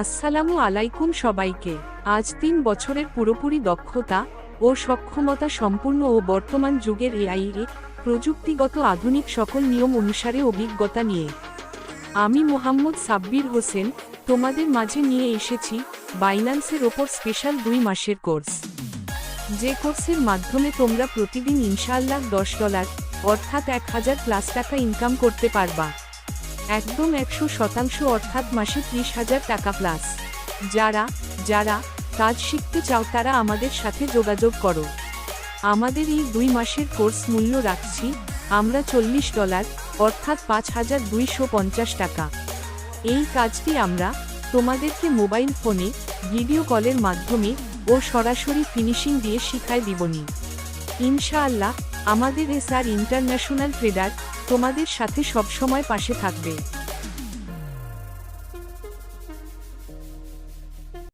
আসসালামু আলাইকুম সবাইকে। আজ তিন বছরের পুরোপুরি দক্ষতা ও সক্ষমতা সম্পূর্ণ ও বর্তমান যুগের এআই প্রযুক্তিগত আধুনিক সকল নিয়ম অনুসারে অভিজ্ঞতা নিয়ে। আমি মোহাম্মদ সাব্বির হোসেন, তোমাদের মাঝে নিয়ে এসেছি বাইন্যান্সের ওপর স্পেশাল দুই মাসের কোর্স। যে কোর্সের মাধ্যমে তোমরা প্রতিদিন ইনশাআল্লাহ দশ ডলার, অর্থাৎ এক হাজার প্লাস টাকা ইনকাম করতে পারবা। একদম একশো শতাংশ অর্থাৎ মাসে ত্রিশ হাজার টাকা প্লাস যারা যারা কাজ শিখতে চাও তারা আমাদের সাথে যোগাযোগ করো। আমাদের এই দুই মাসের কোর্স মূল্য রাখছি আমরা চল্লিশ ডলার, অর্থাৎ পাঁচ হাজার দুইশো পঞ্চাশ টাকা। এই কাজটি আমরা তোমাদেরকে মোবাইল ফোনে, ভিডিও কলের মাধ্যমে ও সরাসরি ফিনিশিং দিয়ে শিখায় দিবনি। ইনশাআল্লাহ আমাদের এসআর ইন্টারন্যাশনাল ট্রেডার তোমাদের সাথে সবসময় পাশে থাকবে।